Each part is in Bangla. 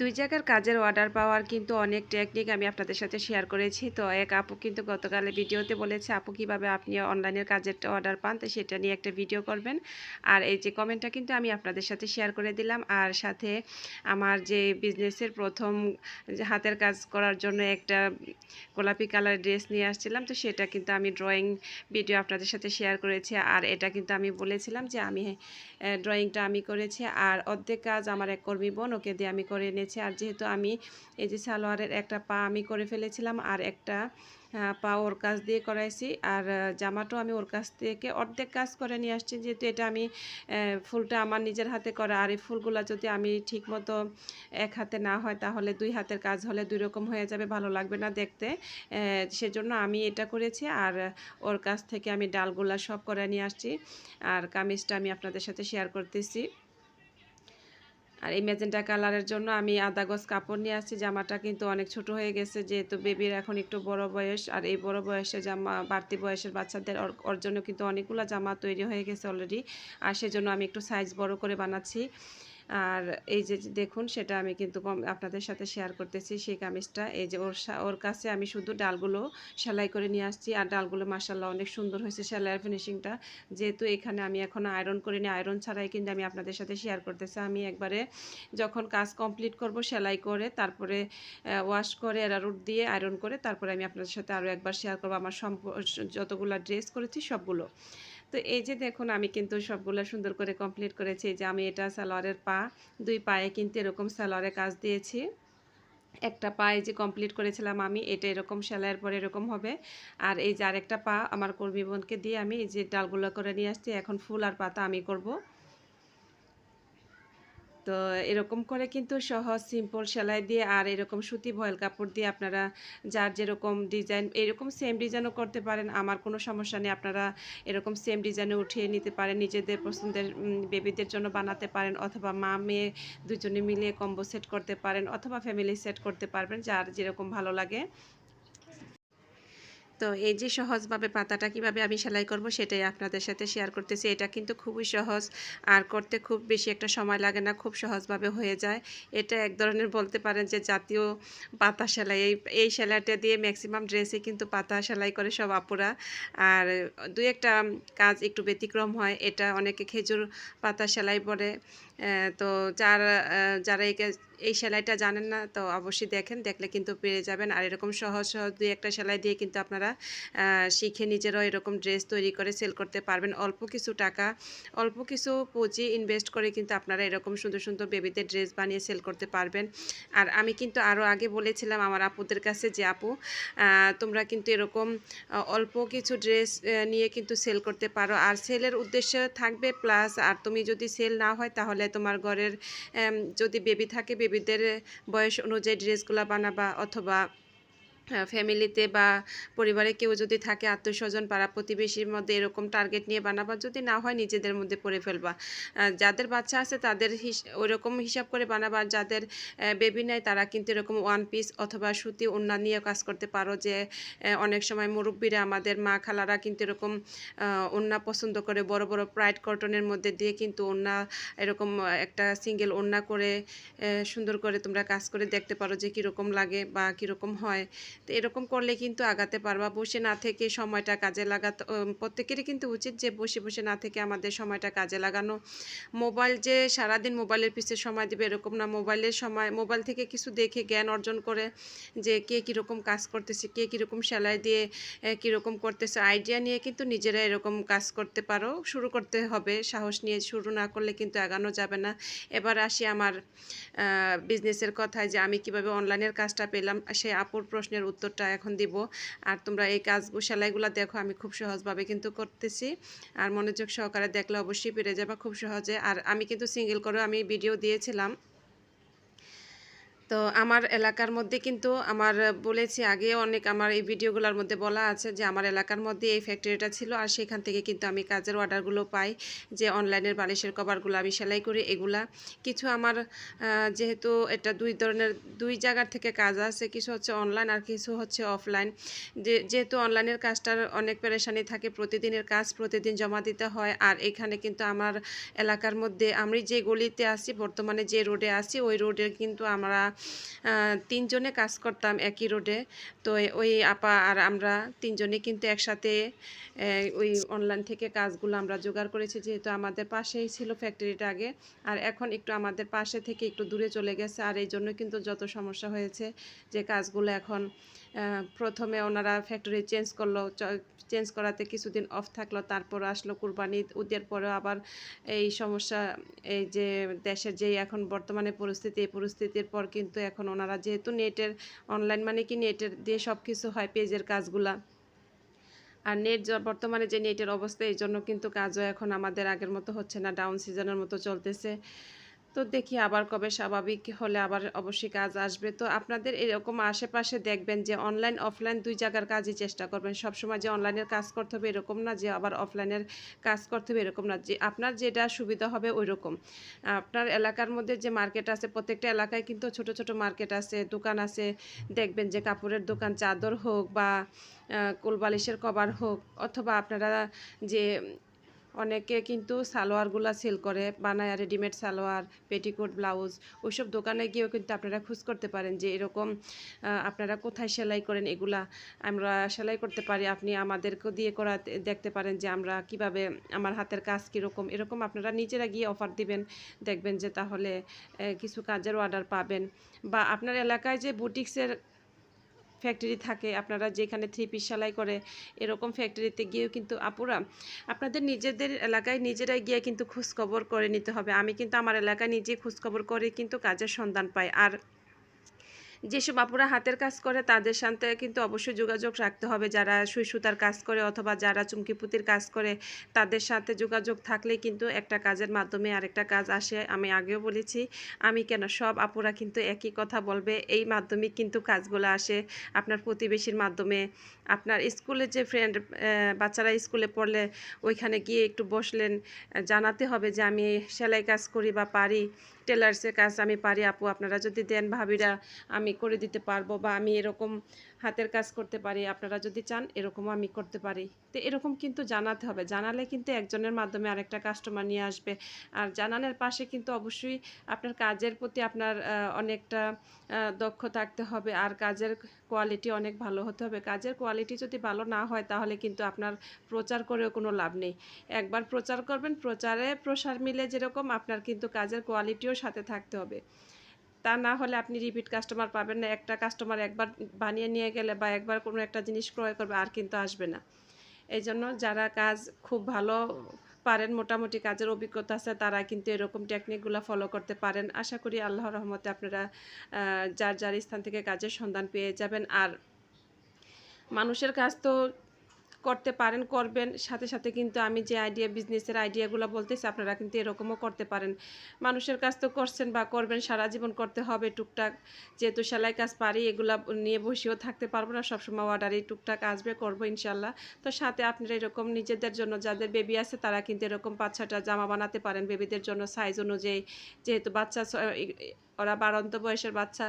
দুই জায়গার কাজের অর্ডার পাওয়ার কিন্তু অনেক টেকনিক আমি আপনাদের সাথে শেয়ার করেছি। তো এক আপু কিন্তু গতকালে ভিডিওতে বলেছে, আপু, কীভাবে আপনি অনলাইনের কাজের অর্ডার পান? তো সেটা নিয়ে একটা ভিডিও করবেন। আর এই যে কমেন্টটা কিন্তু আমি আপনাদের সাথে শেয়ার করে দিলাম। আর সাথে আমার যে বিজনেসের প্রথম হাতের কাজ করার জন্য একটা গোলাপি কালার ড্রেস নিয়ে আসছিলাম, তো সেটা কিন্তু আমি ড্রয়িং ভিডিও আপনাদের সাথে শেয়ার করেছি। আর এটা কিন্তু আমি বলেছিলাম যে আমি ড্রয়িংটা আমি করেছি। আর অর্ধেক কাজ আমার এক কর্মী বোন, ওকে দিয়ে আমি করে এনেছি আর যেহেতু আমি এই যে সালোয়ারের একটা পা আমি করে ফেলেছিলাম আর একটা পা ওর কাজ দিয়ে করাইছি। আর জামাটাও আমি ওর কাছ থেকে অর্ধেক কাজ করে নিয়ে আসছি। যেহেতু এটা আমি ফুলটা আমার নিজের হাতে করা। আর এই ফুলগুলো যদি আমি ঠিকমতো এক হাতে না হয়, তাহলে দুই হাতের কাজ হলে দুই রকম হয়ে যাবে। ভালো লাগবে না দেখতে। সেজন্য আমি এটা করেছি। আর, ওর কাছ থেকে আমি ডালগুলা সব করে নিয়ে আসছি। আর কামিজটা আমি আপনাদের সাথে শেয়ার করতেছি। আর এই ম্যাজেন্টা কালারের জন্য আমি আধা গজ কাপড় নিয়ে আসছি। জামাটা কিন্তু অনেক ছোট হয়ে গেছে, যেহেতু বেবির এখন একটু বড় বয়স। আর এই বড় বয়সে জামা, বাড়তি বয়সের বাচ্চাদের ওর জন্য কিন্তু অনেকগুলো জামা তৈরি হয়ে গেছে অলরেডি আর সেজন্য আমি একটু সাইজ বড় করে বানাচ্ছি। আর এই যে দেখুন, সেটা আমি কিন্তু আপনাদের সাথে শেয়ার করতেছি, সেই কামিজটা। এই যে ওর ওর কাছে আমি শুধু ডালগুলো সেলাই করে নিয়ে আসছি। আর ডালগুলো মাসাল্লাহ অনেক সুন্দর হয়েছে সেলাইয়ের ফিনিশিংটা যেহেতু এখানে আমি এখন আয়রন করে নিই আয়রন ছাড়াই কিন্তু আমি আপনাদের সাথে শেয়ার করতেছি। আমি একবারে যখন কাজ কমপ্লিট করব, সেলাই করে তারপরে ওয়াশ করে এরারুট দিয়ে আয়রন করে, তারপরে আমি আপনাদের সাথে আরও একবার শেয়ার করব। আমার যতগুলো ড্রেস করেছি সবগুলো। তো এই যে দেখুন, আমি কিন্তু সবগুলো সুন্দর করে কমপ্লিট করেছি। যে আমি এটা সালোয়ারের পা, দুই পায়ে কিন্তু এরকম সালোয়ারে কাজ দিয়েছি। একটা পা যে কমপ্লিট করেছিলাম আমি, এটা এরকম সেলাইয়ের পরে এরকম হবে। আর এই যে আরেকটা পা আমার কর্মী বোনকে দিয়ে আমি এই যে ডালগুলো করে নিয়ে আসছি, এখন ফুল আর পাতা আমি করব। তো এরকম করে কিন্তু সহজ সিম্পল সেলাই দিয়ে আর এরকম সুতি ভয়েল কাপড় দিয়ে আপনারা যার যেরকম ডিজাইন এরকম সেম ডিজাইনও করতে পারেন। আমার কোনো সমস্যা নেই, আপনারা এরকম সেম ডিজাইনে উঠিয়ে নিতে পারেন। নিজেদের পছন্দের বেবিদের জন্য বানাতে পারেন অথবা মা, মেয়ে দুজনে মিলিয়ে কম্বো সেট করতে পারেন অথবা ফ্যামিলি সেট করতে পারবেন, যার যেরকম ভালো লাগে। তো এই যে সহজভাবে পাতাটা কীভাবে আমি সেলাই করব সেটাই আপনাদের সাথে শেয়ার করতেছি। এটা কিন্তু খুবই সহজ আর করতে খুব বেশি একটা সময় লাগে না খুব সহজভাবে হয়ে যায়। এটা এক ধরনের বলতে পারেন যে জাতীয় পাতা সেলাই। এই এই সেলাইটা দিয়ে ম্যাক্সিমাম ড্রেসে কিন্তু পাতা সেলাই করে সব আপুরা। আর দুই একটা কাজ একটু ব্যতিক্রম হয় এটা অনেকে খেজুর পাতা সেলাই আহ, তো যারা যারা এই এই সেলাইটা জানেন না, তো অবশ্যই দেখেন, দেখলে কিন্তু পেরে যাবেন। আর এরকম সহজ সহজ দুই একটা সেলাই দিয়ে কিন্তু আপনারা শিখে নিজেরাও এরকম ড্রেস তৈরি করে সেল করতে পারবেন। অল্প কিছু টাকা, অল্প কিছু পুঁজি ইনভেস্ট করে কিন্তু আপনারা এরকম সুন্দর সুন্দর বেবিদের ড্রেস বানিয়ে সেল করতে পারবেন। আর আমি কিন্তু আরও আগে বলেছিলাম আমার আপুদের কাছে যে, আপু তোমরা কিন্তু এরকম অল্প কিছু ড্রেস নিয়ে কিন্তু সেল করতে পারো। আর সেলের উদ্দেশ্য থাকবে, প্লাস আর তুমি যদি সেল না হয় তাহলে তোমার ঘরের যদি বেবি থাকে বেবিদের বয়স অনুযায়ী ড্রেসগুলো বানাবা অথবা ফ্যামিলিতে বা পরিবারে কেউ যদি থাকে আত্মীয় স্বজন পাড়া প্রতিবেশীর মধ্যে এরকম টার্গেট নিয়ে বানাবা, যদি না হয় নিজেদের মধ্যে পড়ে ফেলবা। যাদের বাচ্চা আছে তাদের ওইরকম হিসাব করে বানাবা, যাদের বেবি নেয় তারা কিন্তু এরকম ওয়ান পিস অথবা সুতি ওড়না নিয়ে কাজ করতে পারো যে অনেক সময় মুরব্বীরা, আমাদের মা খালারা কিন্তু এরকম ওড়না পছন্দ করে, বড় বড় প্রাইড কটনের মধ্যে দিয়ে কিন্তু ওড়না এরকম একটা সিঙ্গেল ওড়না করে সুন্দর করে তোমরা কাজ করে দেখতে পারো যে কীরকম লাগে বা কীরকম হয়। তো এরকম করলে কিন্তু আগাতে পারবা। বসে না থেকে সময়টা কাজে লাগাতে প্রত্যেকেরই কিন্তু উচিত যে বসে বসে না থেকে আমাদের সময়টা কাজে লাগানো। মোবাইল যে সারাদিন মোবাইলের পিছিয়ে সময় দিবে এরকম না। মোবাইলের সময়, মোবাইল থেকে কিছু দেখে জ্ঞান অর্জন করে যে কে কীরকম কাজ করতেছে, কে কীরকম সেলাই দিয়ে কীরকম করতেছে, আইডিয়া নিয়ে কিন্তু নিজেরা এরকম কাজ করতে পারো। শুরু করতে হবে, সাহস নিয়ে শুরু না করলে কিন্তু এগানো যাবে না। এবার আসি আমার বিজনেসের কথায় যে আমি কীভাবে অনলাইনের কাজটা পেলাম। সেই আপুর প্রশ্নের উত্তরটা এখন দিব। আর তোমরা এই কাজ সেলাইগুলো দেখো, আমি খুব সহজভাবে কিন্তু করতেছি। আর মনোযোগ সহকারে দেখলে অবশ্যই পেরে যাবা খুব সহজে। আর আমি কিন্তু সিঙ্গেল করেও আমি ভিডিও দিয়েছিলাম। তো আমার এলাকার মধ্যে কিন্তু আমার বলেছি আগে অনেক আমার এই ভিডিওগুলোর মধ্যে বলা আছে যে আমার এলাকার মধ্যে এই ফ্যাক্টরিটা ছিল আর সেখান থেকে কিন্তু আমি কাজের অর্ডারগুলো পাই যে অনলাইনের বালিশের কভারগুলো আমি সেলাই করি এগুলা। কিছু আমার যেহেতু এটা দুই ধরনের, দুই জায়গার থেকে কাজ আছে, কিছু হচ্ছে অনলাইন আর কিছু হচ্ছে অফলাইন যে, যেহেতু অনলাইনের কাজটার অনেক পেরেশানি থাকে, প্রতিদিনের কাজ প্রতিদিন জমা দিতে হয় আর এখানে কিন্তু আমার এলাকার মধ্যে আমি যে গলিতে আছি, বর্তমানে যে রোডে আছি, ওই রোডে কিন্তু আমরা তিনজনে কাজ করতাম একই রোডে। তো ওই আপা আর আমরা তিনজনে কিন্তু একসাথে ওই অনলাইন থেকে কাজগুলো আমরা জোগাড় করেছি। যেহেতু আমাদের পাশেই ছিল ফ্যাক্টরিটা আগে, আর এখন একটু আমাদের পাশে থেকে একটু দূরে চলে গেছে। আর এই জন্য কিন্তু যত সমস্যা হয়েছে যে কাজগুলো এখন প্রথমে ওনারা ফ্যাক্টরি চেঞ্জ করল চেঞ্জ করাতে কিছুদিন অফ থাকল, তারপর আসলো কুরবানি, ঈদের পরেও আবার এই সমস্যা, এই যে দেশের যেই এখন বর্তমানে পরিস্থিতি, এই পরিস্থিতির পর কিন্তু এখন ওনারা যেহেতু নেটের অনলাইন মানে কি নেটের দিয়ে সব কিছু হয় পেজের কাজগুলা। আর নেট বর্তমানে যে নেটের অবস্থা, এই জন্য কিন্তু কাজও এখন আমাদের আগের মতো হচ্ছে না ডাউন সিজনের মতো চলতেছে। তো দেখি আবার কবে স্বাভাবিক হলে আবার অবশ্যই কাজ আসবে। তো আপনাদের এরকম আশেপাশে দেখবেন যে অনলাইন অফলাইন দুই জায়গার কাজই চেষ্টা করবেন। সবসময় যে অনলাইনের কাজ করতে হবে এরকম না, যে আবার অফলাইনের কাজ করতে হবে এরকম না, যে আপনার যেটা সুবিধা হবে ওই রকম আপনার এলাকার মধ্যে যে মার্কেট আছে, প্রত্যেকটা এলাকায় কিন্তু ছোট ছোট মার্কেট আছে, দোকান আছে। দেখবেন যে কাপড়ের দোকান চাদর হোক বা কোলবালিশের কভার হোক, অথবা আপনারা যে অনেকে কিন্তু সালোয়ারগুলা সেল করে, বানায় রেডিমেড সালোয়ার পেটিকোট ব্লাউজ ওইসব দোকানে গিয়েও কিন্তু আপনারা খোঁজ করতে পারেন যে এরকম আপনারা কোথায় সেলাই করেন এগুলা। আমরা সেলাই করতে পারি, আপনি আমাদেরকে দিয়ে করা দেখতে পারেন যে আমরা কীভাবে আমার হাতের কাজ কীরকম। এরকম আপনারা নিজেরা গিয়ে অফার দিবেন, দেখবেন যে তাহলে কিছু কাজের অর্ডার পাবেন। বা আপনার এলাকায় যে বুটিক্সের ফ্যাক্টরি থাকে, আপনারা যেখানে থ্রি পিস সেলাই করে এরকম ফ্যাক্টরিতে গিয়েও কিন্তু আপুরা, আপনাদের নিজেদের এলাকায় নিজেরাই গিয়ে কিন্তু খোঁজখবর করে নিতে হবে। আমি কিন্তু আমার এলাকায় নিজে খোঁজখবর করে কিন্তু কাজের সন্ধান পাই। আর যেসব আপুরা হাতের কাজ করে, তাদের সাথে কিন্তু অবশ্যই যোগাযোগ রাখতে হবে। যারা সুই সুতার কাজ করে অথবা যারা চুমকি পুতির কাজ করে, তাদের সাথে যোগাযোগ থাকলে কিন্তু একটা কাজের মাধ্যমে আরেকটা কাজ আসে। আমি আগেও বলেছি, আমি কেন, সব আপুরা কিন্তু একই কথা বলবে। এই মাধ্যমে কিন্তু কাজগুলো আসে আপনার প্রতিবেশীর মাধ্যমে। আপনার স্কুলে যে ফ্রেন্ড বাচ্চারা স্কুলে পড়লে ওইখানে গিয়ে একটু বসলেন, জানাতে হবে যে আমি সেলাই কাজ করি বা পারি। টেলার্সের কাজ আমি পারি, আপু। আপনারা যদি দেন ভাবিরা, আমি করে দিতে পারব বা আমি এরকম হাতের কাজ করতে পারি। আপনারা যদি চান, এরকমও আমি করতে পারি। তো এরকম কিন্তু জানাতে হবে। জানালে কিন্তু একজনের মাধ্যমে আরেকটা কাস্টমার নিয়ে আসবে। আর জানানোর পাশে কিন্তু অবশ্যই আপনার কাজের প্রতি আপনার অনেকটা দক্ষ থাকতে হবে। আর কাজের কোয়ালিটি অনেক ভালো হতে হবে। কাজের কোয়ালিটি যদি ভালো না হয়, তাহলে কিন্তু আপনার প্রচার করেও কোনো লাভ নেই। একবার প্রচার করবেন, প্রচারে প্রসার মিলে যেরকম আপনার কিন্তু কাজের কোয়ালিটিও সাথে থাকতে হবে। তা না হলে আপনি রিপিট কাস্টমার পাবেন না। একটা কাস্টমার একবার বানিয়ে নিয়ে গেলে বা একবার কোনো একটা জিনিস ক্রয় করবে, আর কিন্তু আসবে না। এই জন্য যারা কাজ খুব ভালো পারেন, মোটামুটি কাজের অভিজ্ঞতা আছে, তারা কিন্তু এরকম টেকনিকগুলো ফলো করতে পারেন। আশা করি আল্লাহর রহমতে আপনারা যার যার স্থান থেকে কাজের সন্ধান পেয়ে যাবেন। আর মানুষের কাজ তো করতে পারেন, করবেন। সাথে সাথে কিন্তু আমি যে আইডিয়া বিজনেসের আইডিয়াগুলো বলতেছি, আপনারা কিন্তু এরকমও করতে পারেন। মানুষের কাজ তো করছেন বা করবেন, সারা জীবন করতে হবে টুকটাক। যেহেতু সেলাই কাজ পারি, এগুলা নিয়ে বসেও থাকতে পারব না, সবসময় অর্ডারই টুকটাক আসবে, করব ইনশাল্লাহ তো সাথে আপনারা এরকম নিজেদের জন্য, যাদের বেবি আছে, তারা কিন্তু এরকম পাঁচ ছটা জামা বানাতে পারেন। বেবিদের জন্য সাইজ অনুযায়ী, যেহেতু বাচ্চা ওরা বারন্ত বয়সের বাচ্চা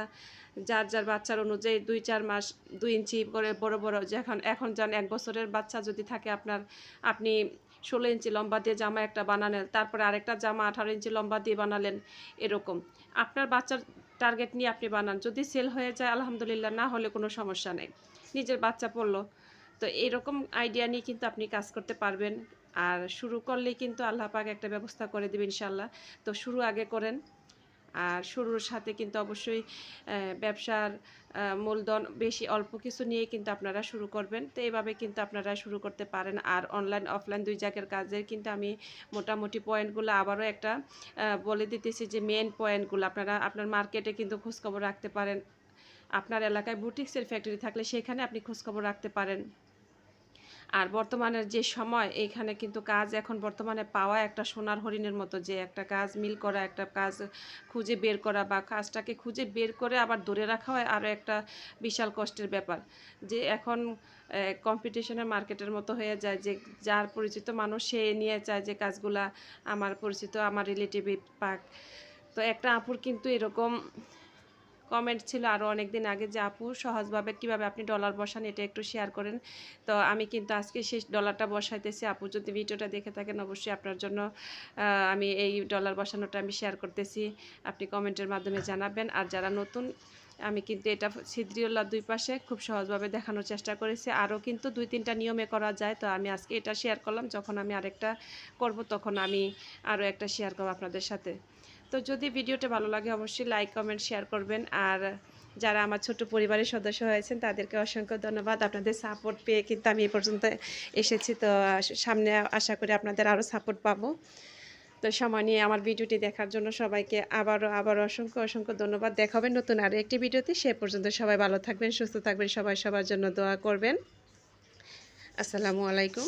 যার যার বাচ্চার অনুযায়ী দুই, চার মাস, দুই ইঞ্চি করে বড় বড় যখন এখন যান এক বছরের বাচ্চা যদি থাকে আপনার, আপনি ষোলো ইঞ্চি লম্বা দিয়ে জামা একটা বানালেন, তারপরে আরেকটা জামা আঠারো ইঞ্চি লম্বা দিয়ে বানালেন, এরকম। আপনার বাচ্চার টার্গেট নিয়ে আপনি বানান। যদি সেল হয়ে যায়, আলহামদুলিল্লাহ, না হলে কোনো সমস্যা নেই। নিজের বাচ্চা পড়ল। তো এইরকম আইডিয়া নিয়ে কিন্তু আপনি কাজ করতে পারবেন। আর শুরু করলেই কিন্তু আল্লাহ পাক একটা ব্যবস্থা করে দেবে ইনশাল্লাহ তো শুরু আগে করেন। আর শুরুর সাথে কিন্তু অবশ্যই ব্যবসার মূলধন বেশি অল্প কিছু নিয়ে কিন্তু আপনারা শুরু করবেন। তো এইভাবে কিন্তু আপনারা শুরু করতে পারেন। আর অনলাইন অফলাইন দুই জায়গার কাজের কিন্তু আমি মোটামুটি পয়েন্টগুলো আবারও একটা বলে দিতেছি যে মেন পয়েন্টগুলো আপনারা আপনার মার্কেটে কিন্তু খোঁজখবর রাখতে পারেন। আপনার এলাকায় বুটিক্সের ফ্যাক্টরি থাকলে সেখানে আপনি খোঁজখবর রাখতে পারেন। আর বর্তমানের যে সময়, এইখানে কিন্তু কাজ এখন বর্তমানে পাওয়া একটা সোনার হরিণের মতো যে একটা কাজ, মিল করা, একটা কাজ খুঁজে বের করা বা কাজটাকে খুঁজে বের করে আবার ধরে রাখা হয় আরও একটা বিশাল কষ্টের ব্যাপার। যে এখন কম্পিটিশনের মার্কেটের মতো হয়ে যায় যে যার পরিচিত মানুষ সে নিয়ে চায় যে কাজগুলা, আমার পরিচিত, আমার রিলেটিভ পাক। তো একটা আপুর কিন্তু এরকম কমেন্ট ছিল আরও অনেক দিন আগে যে, আপু, সহজভাবে কীভাবে আপনি ডলার বসান? এটা একটু শেয়ার করেন। তো আমি কিন্তু আজকে সেই ডলারটা বসাইতেছি। আপু, যদি ভিডিওটা দেখে থাকেন, অবশ্যই আপনার জন্য আমি এই ডলার বসানোটা আমি শেয়ার করতেছি। আপনি কমেন্টের মাধ্যমে জানাবেন। আর যারা নতুন, আমি কিন্তু এটা ছিদ্রিওলা দুই পাশে খুব সহজভাবে দেখানোর চেষ্টা করেছি। আরও কিন্তু দুই তিনটা নিয়মে করা যায়। তো আমি আজকে এটা শেয়ার করলাম। যখন আমি আরেকটা করব, তখন আমি আরও একটা শেয়ার করব আপনাদের সাথে। তো যদি ভিডিওটা ভালো লাগে, অবশ্যই লাইক কমেন্ট শেয়ার করবেন। আর যারা আমার ছোট পরিবারের সদস্য হয়েছেন, তাদেরকে অসংখ্য ধন্যবাদ। আপনাদের সাপোর্ট পেয়ে কিন্তু আমি এ পর্যন্ত এসেছি। তো সামনে আশা করি আপনাদের আরও সাপোর্ট পাবো। তো সময় নিয়ে আমার ভিডিওটি দেখার জন্য সবাইকে আবারও আবারও অসংখ্য অসংখ্য ধন্যবাদ। দেখাবেন নতুন আরও একটি ভিডিওতে। সে পর্যন্ত সবাই ভালো থাকবেন, সুস্থ থাকবেন, সবাই সবার জন্য দোয়া করবেন। আসসালামু আলাইকুম।